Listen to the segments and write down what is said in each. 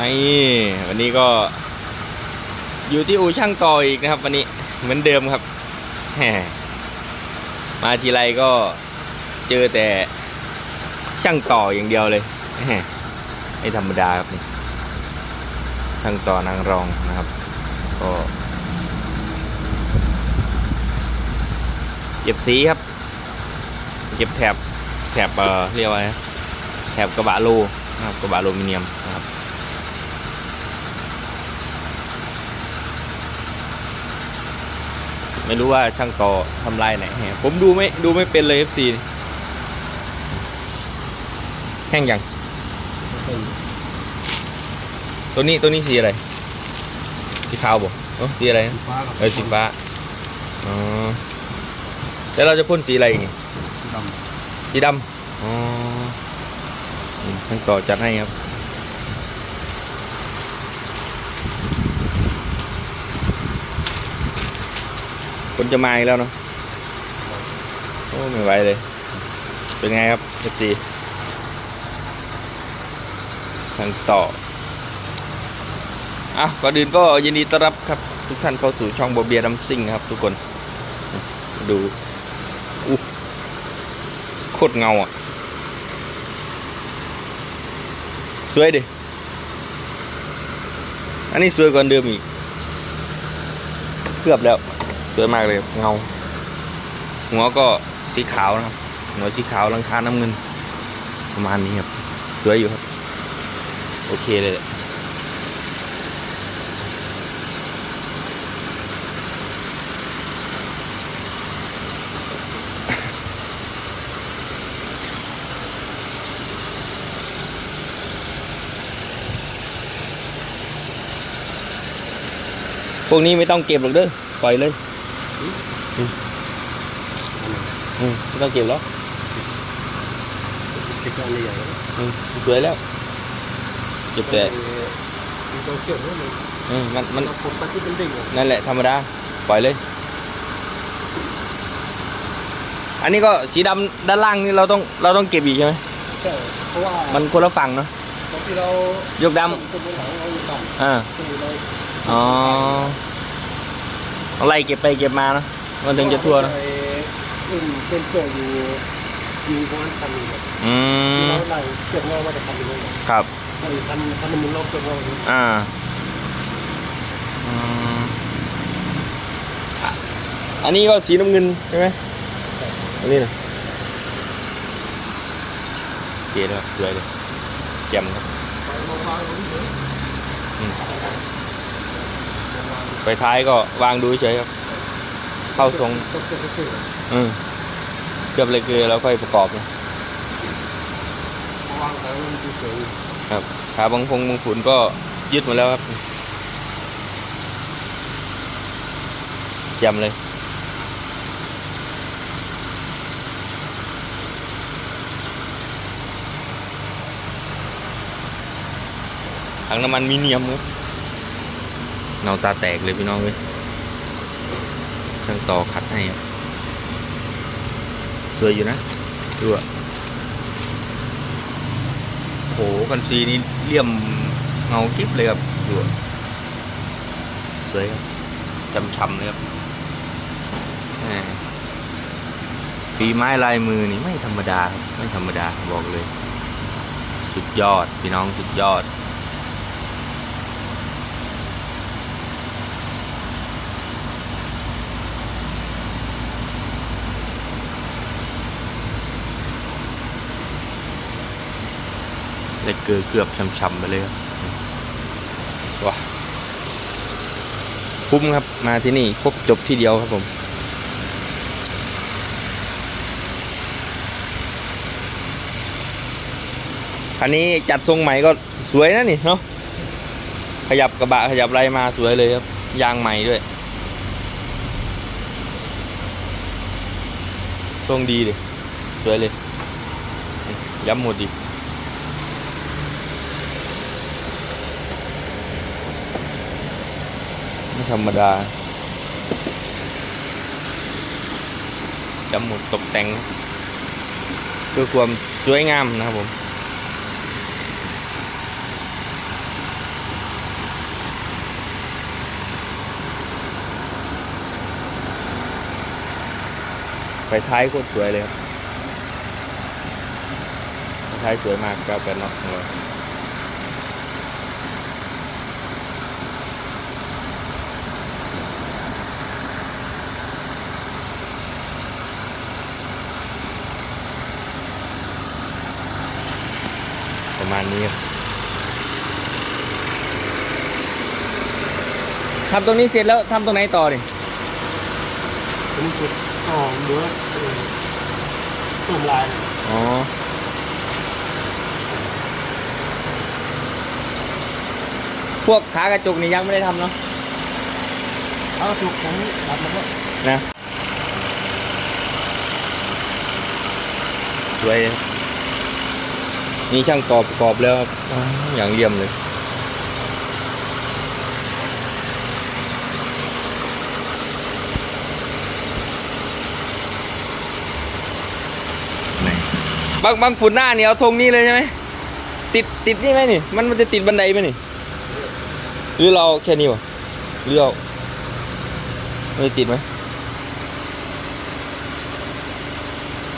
นี่วันนี้ก็อยู่ที่อู่ช่างต่ออีกนะครับ วันนี้เหมือนเดิมครับมาทีไรก็เจอแต่ช่างต่ออย่างเดียวเลยไม่ธรรมดาครับนี่ช่างต่อนางรองนะครับ ก็เก็บสีครับ เก็บแถบแถบเอ่อเรียกว่าแถบกระบะโลนะครับกระบะอลูมิเนียมนะครับ ไม่รู้ว่าช่างต่อทำลายไหนแหมผมดูไม่ดูไม่เป็นเลย FC แห้งยัง ตัวนี้ตัวนี้สีอะไร สีขาวบ่เออสีอะไรนะฟ้ากับเออสีฟ้าอ๋อแล้วเราจะพ่นสีอะไรอีกนี่สีดสีดำอ๋อนี่ช่างต่อจัดให้ครับ คนจะมาอีกแล้วเนาะโอ้ไม่ไหวเลย เป็นไงครับเอฟซีทางต่ออะก่อนอื่นก็ยินดีต้อนรับครับ ทุกท่านเข้าสู่ช่องบเบียดัมซิงครับ ทุกคน ดูอู้โคตรเงาอะ สวยดิ อันนี้สวยกว่าเดิมอีกเคลือบแล้ว สวยมากเลยเงา หัวก็สีขาวนะครับ หัวสีขาวลังคาน้ำเงิน ประมาณนี้ครับ สวยอยู่ครับ โอเคเลยแหละพวกนี้ไม่ต้องเก็บหรอกเด้อ ปล่อยเลย อื มไม่ต้องเก็บหรอกำติดกันใหญ่อืมสวยแล้วเก็บแต่มีตัวเกี่ยวด้วยเลยอืมมันมันเราผมตะกี้เป็นเด็กเลยนั่นแหละธรรมดาปล่อยเลย อันนี้ก็สีดำด้านล่างนี่เราต้องเราต้องเก็บอีกใช่ไหมใช่เพราะว่ามันคนละฝั่งเนาะตอนที่เรายกดต้นบนหลังเราอยู่ต่ำำอ่าคือเราอ๋อเอาไล่เก็บไปเก็บมาเนาะมันถึงจะทั่วเนาะไอ้อุ้มเป็นเกลืออยู่อยู่ประมาณพันหนึ่งอืที่มเราไล่เก็บเงามาจากพันหนึ่งเลยครับพันพันพันหนึ่งเราเก็บเงาอยู่อ่าอืมอะอันนี้ก็สีน้ำเงินใช่ไหมอันนี้นะโอเคเลยครับสวยเลยแจ่มครับไปท้ายก็วางดูเฉยๆครับ เข้าทรงต้องเก็บให้ขึ้นอืมเกือบเลยคือแล้วค่อยประกอบนะวางแต่มันดูสวยครับขาบางพงบางฝุ่นก็ยึดหมดแล้วครับแจ่มเลย ถังน้ำมันมีเนียมครับเงาตาแตกเลยพี่น้องเลยช่าง ต่อขัดให้ครับสวยอยู่นะดูอะโหคันซีนี้เลี่ยมเงากิ๊บเลยครับดูอะสวยครับช่ำๆเลยครับแหมฝีไม้ลายมือนี่ไม่ธรรมดาครับไม่ธรรมดาบอกเลย สุดยอด พี่น้องสุดยอด เลยเกลือเกือบช้ำๆไปเลยครับว้าคุ้มครับมาที่นี่ครบจบที่เดียวครับผมคันนี้จัดทรงใหม่ก็สวยนะนี่เนาะขยับกระบะขยับไรมาสวยเลยครับ ยางใหม่ด้วยทรงดีเลยสวยเลยย้ำหมดดิ camera chấm một tục แต่งด้วยความสวยงามนะครับผมไฟท้ายโคตรสวยเลยครับไฟท้ายสวยมากก็เป็นน็อตของเรา มาณนี้ครับทำตรงนี้เสร็จแล้วทำตรงไหนต่อดิผมสุดต่อเหลือเออตุ่มลายอ๋อพวกขากระจกนี่ยังไม่ได้ทำเนาะเอาถูกผมตัดมาแล้วนะ สวยครับ นี่ช่างตอบปรอบแล้วครับอย่างเยี่ยมเลย บางบางฝุ่นหน้าเนี่ยเอาธงนี้เลยใช่ไหมติดติดนี่ไหมนี่ มันมันจะติดบันไดไหมนี่หรือเราแค่นี้วะหรือเราไม่ติดไหม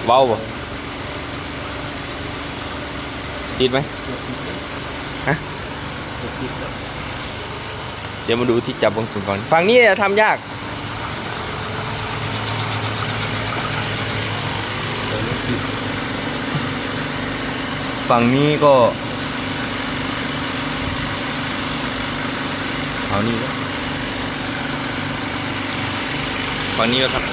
เบาปะ ติดไหมฮะเดี๋ยวมาดูที่จับบางฝุ่นก่อน ฝั่งนี้จะทำยากฝั่งนี้ก็เอานี่ก็ฝั่งนี้ก็ครับ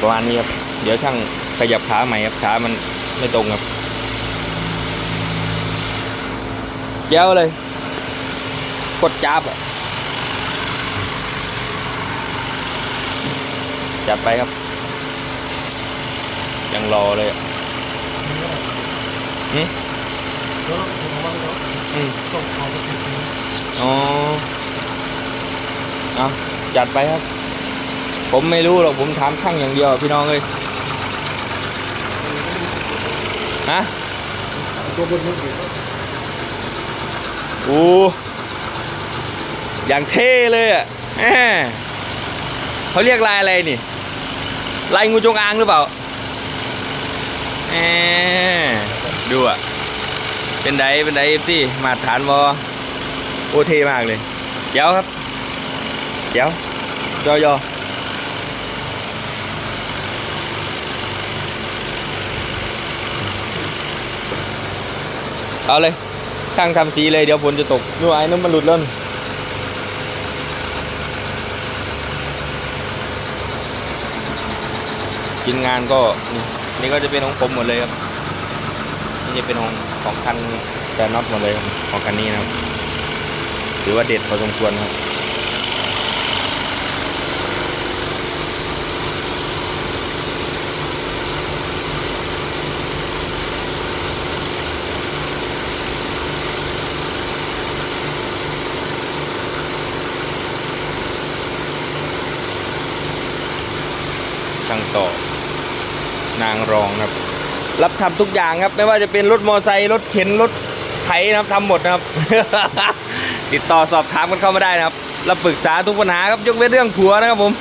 ประมาณนี้ครับ เดี๋ยวช่างขยับขาใหม่ครับขามันไม่ตรงครับ แจ้วเลย กดจับจัดไปครับ ยังรอเลยอืมอ๋อเอาจัดไปครับ ผมไม่รู้หรอกผมถามช่างอย่างเดียวพี่น้องเลยฮะตัวบนนู้น โอ้อย่างเท่เลยอะเขาเรียกลายอะไรนี่ ลายงูจงอางหรือเปล่าแหมดูอะ เป็นไดเป็นไดเอฟซีมาฐานบอโอเทมากเลย เดี๋ยวครับ เดี๋ยวยอยอเอาเลย ช่างทำสีเลยเดี๋ยวฝนจะตกนู่นไอ้นู่นมันหลุดแล้วนี่กินงานก็นี่นี่ก็จะเป็นของผมหมดเลยครับนี่จะเป็นของของคันแต่น็อตหมดเลยครับของคันนี้นะครับถือว่าเด็ดพอสมควรครับ ต่อนางรองครับ รับทำทุกอย่างครับ ไม่ว่าจะเป็นรถมอไซค์รถเข็นรถไถนะครับทำหมดนะครับ ติดต่อสอบถามกันเข้ามาได้นะครับรับปรึกษาทุกปัญหาครับยกเว้นเรื่องผัวนะครับผม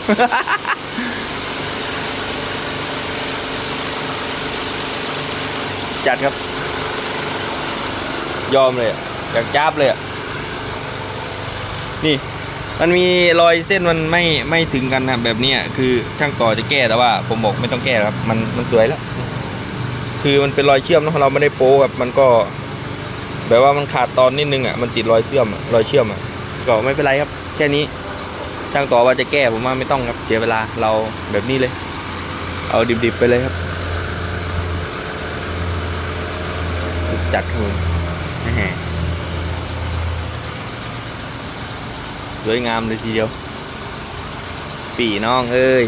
จัดครับ ยอมเลยอยากจ้าบเลยนี่ มันมีรอยเส้นมันไม่ไม่ถึงกันนะแบบนี้คือช่างต่อจะแก้แต่ว่า ผมบอกไม่ต้องแก้ครับ มันมันสวยแล้ว คือมันเป็นรอยเชื่อมเนะเราไม่ได้โป๊แบบมันก็ แบบว่ามันขาดตอนนิดนึงอะมันติดรอยเชื่อมรอยเชื่อมอะก็ไม่เป็นไรครับ แค่นี้ ช่างต่อว่าจะแก้ผมว่าไม่ต้องครับเสียเวลาเราแบบนี้เลย เอาดิบๆไปเลยครับจัดครับผมแหม สวยงามเลยทีเดียว ปีน้องเอ้ย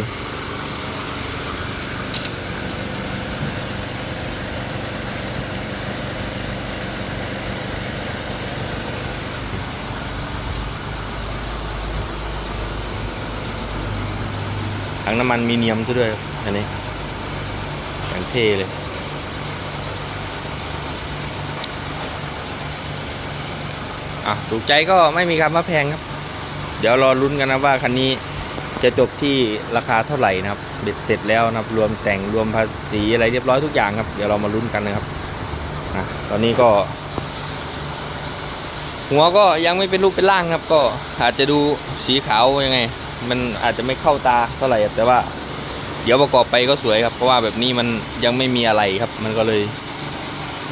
ถังน้ำมันมีเนียมซะด้วยอันนี้อย่างเท่เลยอะถูกใจก็ไม่มีคำว่าแพงครับ เดี๋ยวรอลุ้นกันนะว่าคันนี้จะจบที่ราคาเท่าไหร่นะครับเบ็ดเสร็จแล้วนะครับ รวมแต่งรวมภาษีอะไรเรียบร้อยทุกอย่างครับ เดี๋ยวเรามาลุ้นกันนะครับอะตอนนี้ก็ หัวก็ยังไม่เป็นรูปเป็นร่างครับ ก็อาจจะดูสีขาวยังไง มันอาจจะไม่เข้าตาเท่าไหร่แต่ว่า เดี๋ยวประกอบไปก็สวยครับเพราะว่าแบบนี้มันยังไม่มีอะไรครับ มันก็เลย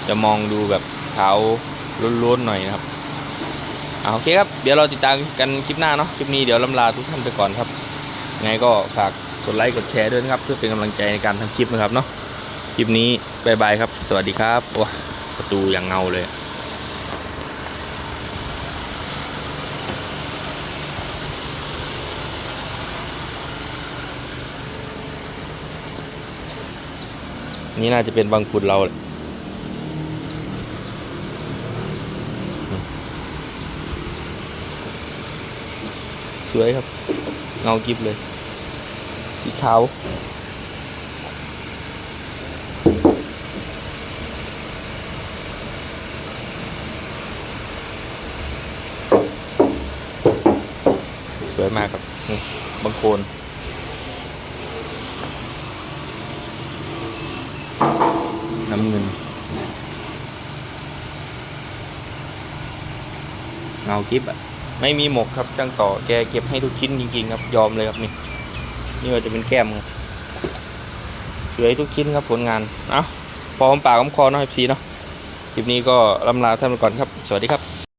จะมองดูแบบขาวล้วนๆหน่อยนะครับ อ่าโอเคครับ เดี๋ยวเราติดตามกันคลิปหน้าเนาะ คลิปนี้เดี๋ยวลำลาทุกท่านไปก่อนครับ ไงก็ฝากกดไลค์กดแชร์ด้วยนะครับ เพื่อเป็นกำลังใจในการทำคลิปนะครับเนาะ คลิปนี้บายบายครับ สวัสดีครับว้าประตูอย่างเงาเลยนี่น่าจะเป็นบางฝุ่นเราแหละ สวยครับ เงากิบเลยสีขาวสวยมากครับนี่บางโคนน้ำเงินเงากิบอะ ไม่มีหมกครับจ้างต่อแกเก็บให้ทุกชิ้นจริงๆครับยอมเลยครับนี่นี่ว่าจะเป็นแก้มครับสวยทุกชิ้นครับผลงานเอ้าพอมปากผมคอเนาะพีเนาะคลิปนี้ก็ลำลาท่านไปก่อนครับ สวัสดีครับ